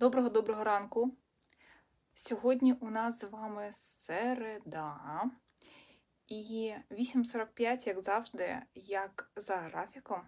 Доброго доброго ранку. Сьогодні у нас з вами середа. І 8.45, як завжди, як за графіком,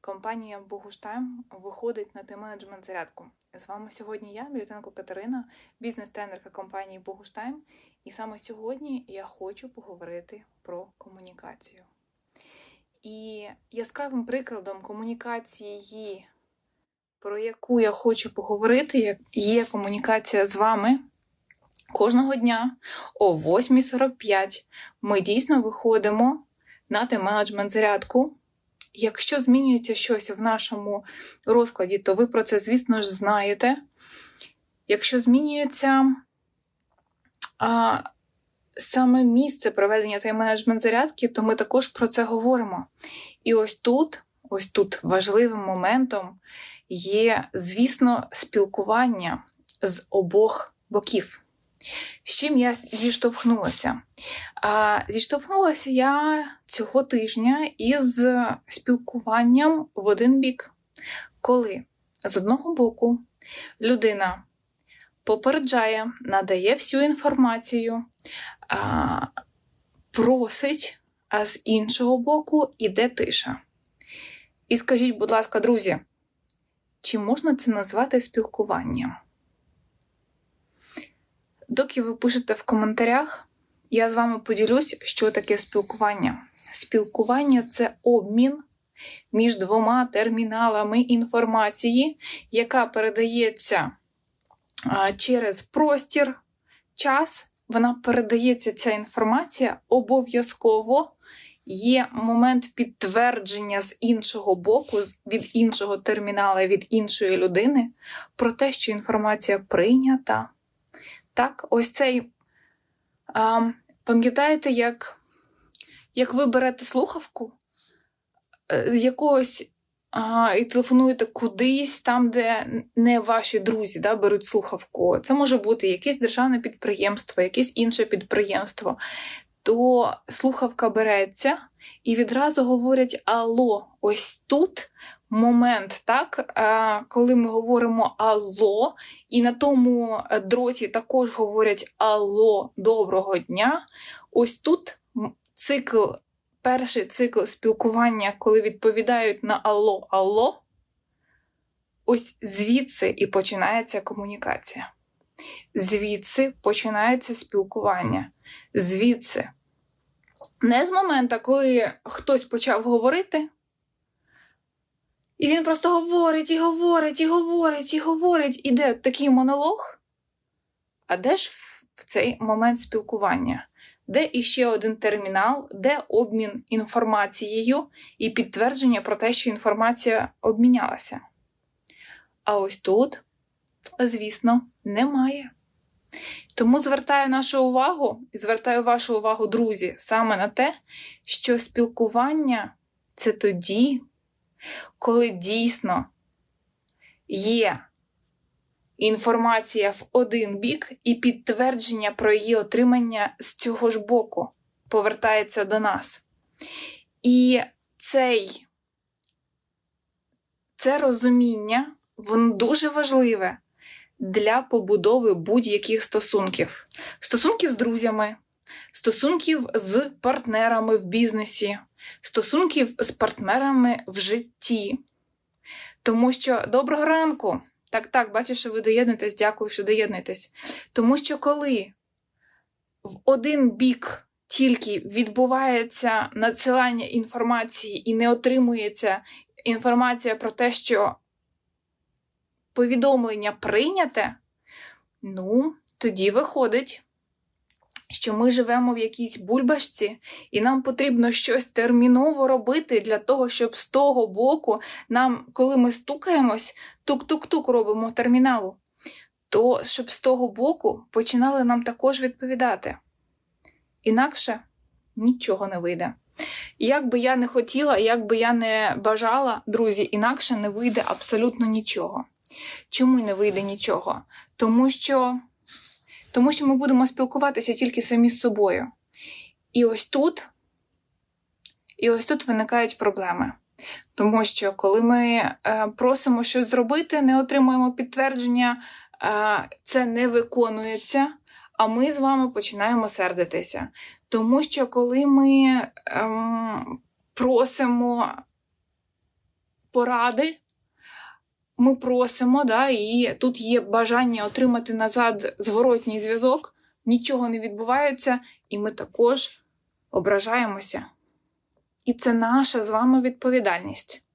компанія Богуштайм виходить на тим-менеджмент зарядку. З вами сьогодні я, Мілютенко Катерина, бізнес-тренерка компанії Богуштайм. І саме сьогодні я хочу поговорити про комунікацію. І яскравим прикладом комунікації про яку я хочу поговорити, є комунікація з вами. Кожного дня о 8.45 ми дійсно виходимо на тим-менеджмент зарядку. Якщо змінюється щось в нашому розкладі, то ви про це, звісно ж, знаєте. Якщо змінюється а, саме місце проведення тайм-менеджмент зарядки, то ми також про це говоримо. І ось тут, ось тут важливим моментом є, звісно, спілкування з обох боків. З чим я зіштовхнулася? А, Зіштовхнулася я цього тижня із спілкуванням в один бік, коли з одного боку людина попереджає, надає всю інформацію, а, просить, а з іншого боку іде тиша. І скажіть, будь ласка, друзі, чи можна це назвати спілкуванням? Доки ви пишете в коментарях, я з вами поділюсь, що таке спілкування. Спілкування це обмін між двома терміналами інформації, яка передається через простір, час. Вона передається ця інформація обов'язково є момент підтвердження з іншого боку, від іншого термінала, від іншої людини про те, що інформація прийнята. Так, ось цей. А, Пам'ятаєте, як як ви берете слухавку е, з якогось і телефонуєте кудись, там, де не ваші друзі да, беруть слухавку. Це може бути якесь державне підприємство, якесь інше підприємство то слухавка береться і відразу говорять Алло, ось тут момент, так, е, коли ми говоримо Алло, і на тому дроті також говорять Алло, доброго дня. Ось тут цикл, перший цикл спілкування, коли відповідають на Алло, Алло. Ось звідси і починається комунікація. Звідси починається спілкування. Звідси не з моменту, коли хтось почав говорити, і він просто говорить, і говорить, і говорить, і говорить, іде такий монолог. А де ж в цей момент спілкування? Де іще один термінал, де обмін інформацією і підтвердження про те, що інформація обмінялася? А ось тут, звісно, немає. Тому звертаю нашу увагу і звертаю вашу увагу, друзі, саме на те, що спілкування це тоді, коли дійсно є інформація в один бік і підтвердження про її отримання з цього ж боку повертається до нас. І цей, це розуміння, воно дуже важливе для побудови будь-яких стосунків, стосунків з друзями, стосунків з партнерами в бізнесі, стосунків з партнерами в житті. Тому що доброго ранку! Так, так, бачу, що ви доєднуєтесь, дякую, що доєднуєтесь. Тому що коли в один бік тільки відбувається надсилання інформації і не отримується інформація про те, що повідомлення прийняте, ну, тоді виходить, що ми живемо в якійсь бульбашці, і нам потрібно щось терміново робити для того, щоб з того боку нам, коли ми стукаємось, тук-тук-тук робимо терміналу, то щоб з того боку починали нам також відповідати. Інакше нічого не вийде. як би я не хотіла, як би я не бажала, друзі, інакше не вийде абсолютно нічого. Чому не вийде нічого? Тому що тому що ми будемо спілкуватися тільки самі з собою. І ось тут, і ось тут виникають проблеми. Тому що коли ми е, просимо щось зробити, не отримуємо підтвердження, е, це не виконується, а ми з вами починаємо сердитися. Тому що коли ми ем, просимо поради, ми просимо, да, і тут є бажання отримати назад зворотній зв'язок, нічого не відбувається, і ми також ображаємося. І це наша з вами відповідальність.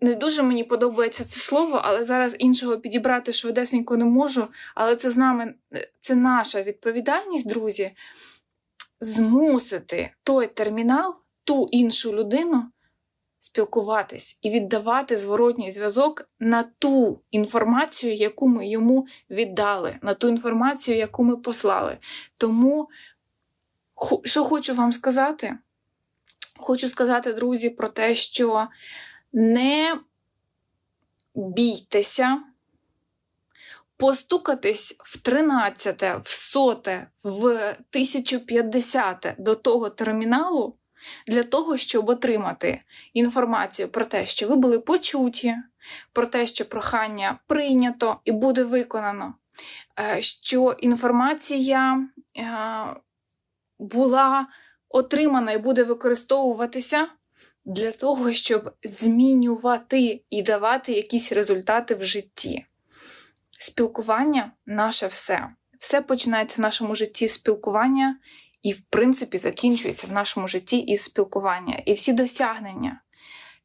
Не дуже мені подобається це слово, але зараз іншого підібрати швидесенько не можу. Але це з нами, це наша відповідальність, друзі, змусити той термінал, ту іншу людину спілкуватись і віддавати зворотній зв'язок на ту інформацію, яку ми йому віддали, на ту інформацію, яку ми послали. Тому, що хочу вам сказати, хочу сказати, друзі, про те, що не бійтеся. Постукатись в 13, в соте, в 1050 до того терміналу для того, щоб отримати інформацію про те, що ви були почуті, про те, що прохання прийнято і буде виконано, е, що інформація е, була отримана і буде використовуватися для того, щоб змінювати і давати якісь результати в житті. Спілкування наше все. Все починається в нашому житті спілкування і, в принципі, закінчується в нашому житті із спілкування. І всі досягнення,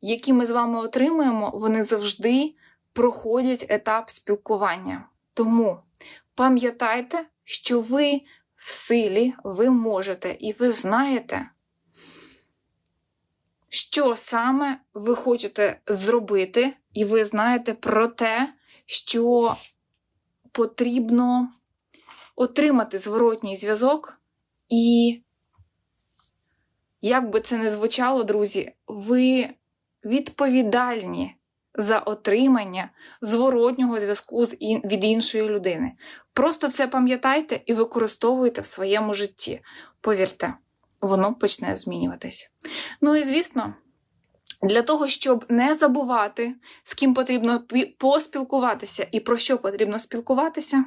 які ми з вами отримуємо, вони завжди проходять етап спілкування. Тому пам'ятайте, що ви в силі, ви можете і ви знаєте, що саме ви хочете зробити, і ви знаєте про те, що потрібно отримати зворотній зв'язок і, як би це не звучало, друзі, ви відповідальні за отримання зворотнього зв'язку від іншої людини. Просто це пам'ятайте і використовуйте в своєму житті. Повірте, воно почне змінюватись. Ну і звісно. Для того, щоб не забувати, з ким потрібно поспілкуватися і про що потрібно спілкуватися,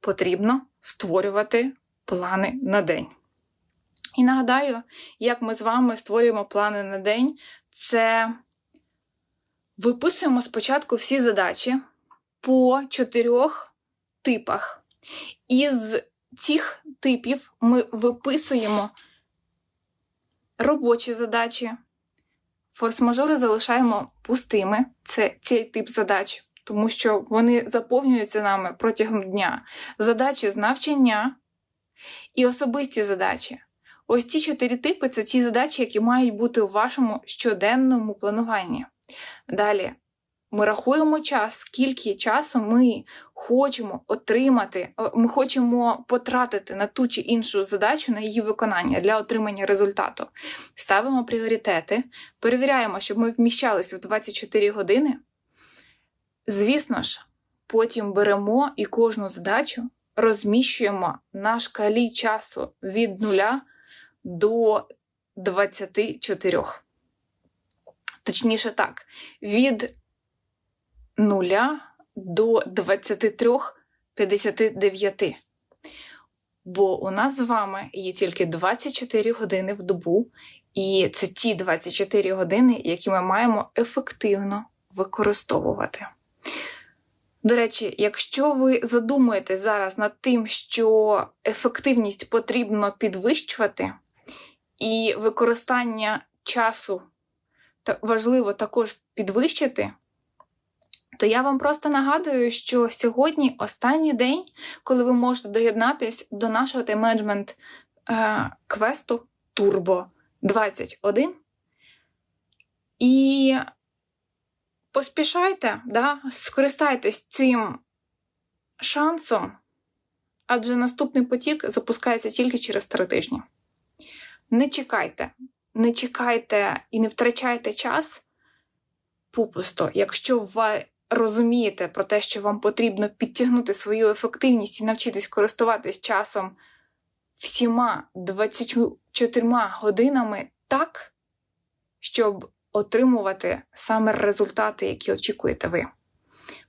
потрібно створювати плани на день. І нагадаю, як ми з вами створюємо плани на день, це виписуємо спочатку всі задачі по чотирьох типах. Із цих типів ми виписуємо робочі задачі. Форс-мажори залишаємо пустими, це цей тип задач, тому що вони заповнюються нами протягом дня. Задачі з навчання, і особисті задачі. Ось ці чотири типи це ті задачі, які мають бути у вашому щоденному плануванні. Далі ми рахуємо час, скільки часу ми хочемо отримати, ми хочемо потратити на ту чи іншу задачу на її виконання для отримання результату. Ставимо пріоритети, перевіряємо, щоб ми вміщалися в 24 години. Звісно ж, потім беремо і кожну задачу розміщуємо на шкалі часу від 0 до 24. Точніше так, від 0 до 23,59. Бо у нас з вами є тільки 24 години в добу, і це ті 24 години, які ми маємо ефективно використовувати. До речі, якщо ви задумуєтесь зараз над тим, що ефективність потрібно підвищувати, і використання часу важливо також підвищити, то я вам просто нагадую, що сьогодні останній день, коли ви можете доєднатись до нашого тайм-менеджмент квесту Turbo 21. І поспішайте, да? скористайтесь цим шансом, адже наступний потік запускається тільки через три тижні. Не чекайте, не чекайте і не втрачайте час попусто, якщо ви розумієте про те, що вам потрібно підтягнути свою ефективність і навчитись користуватись часом всіма 24 годинами так, щоб отримувати саме результати, які очікуєте ви.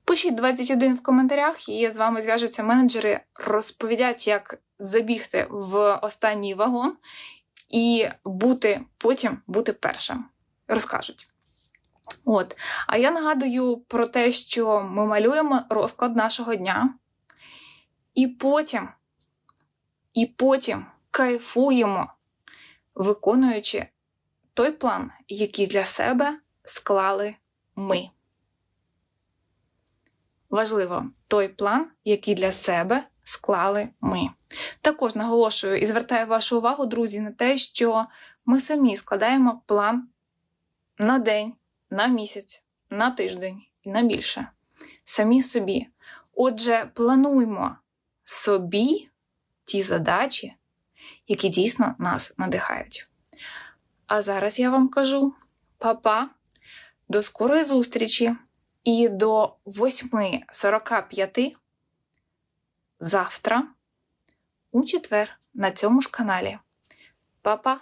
Пишіть 21 в коментарях, і з вами зв'яжуться менеджери, розповідять, як забігти в останній вагон і бути потім бути першим. Розкажуть. От. А я нагадую про те, що ми малюємо розклад нашого дня, і потім, і потім кайфуємо, виконуючи той план, який для себе склали ми. Важливо той план, який для себе склали ми. Також наголошую і звертаю вашу увагу, друзі, на те, що ми самі складаємо план на день, на місяць, на тиждень і на більше. Самі собі. Отже, плануймо собі ті задачі, які дійсно нас надихають. А зараз я вам кажу па-па, до скорої зустрічі і до 8.45 завтра у четвер на цьому ж каналі. Па-па!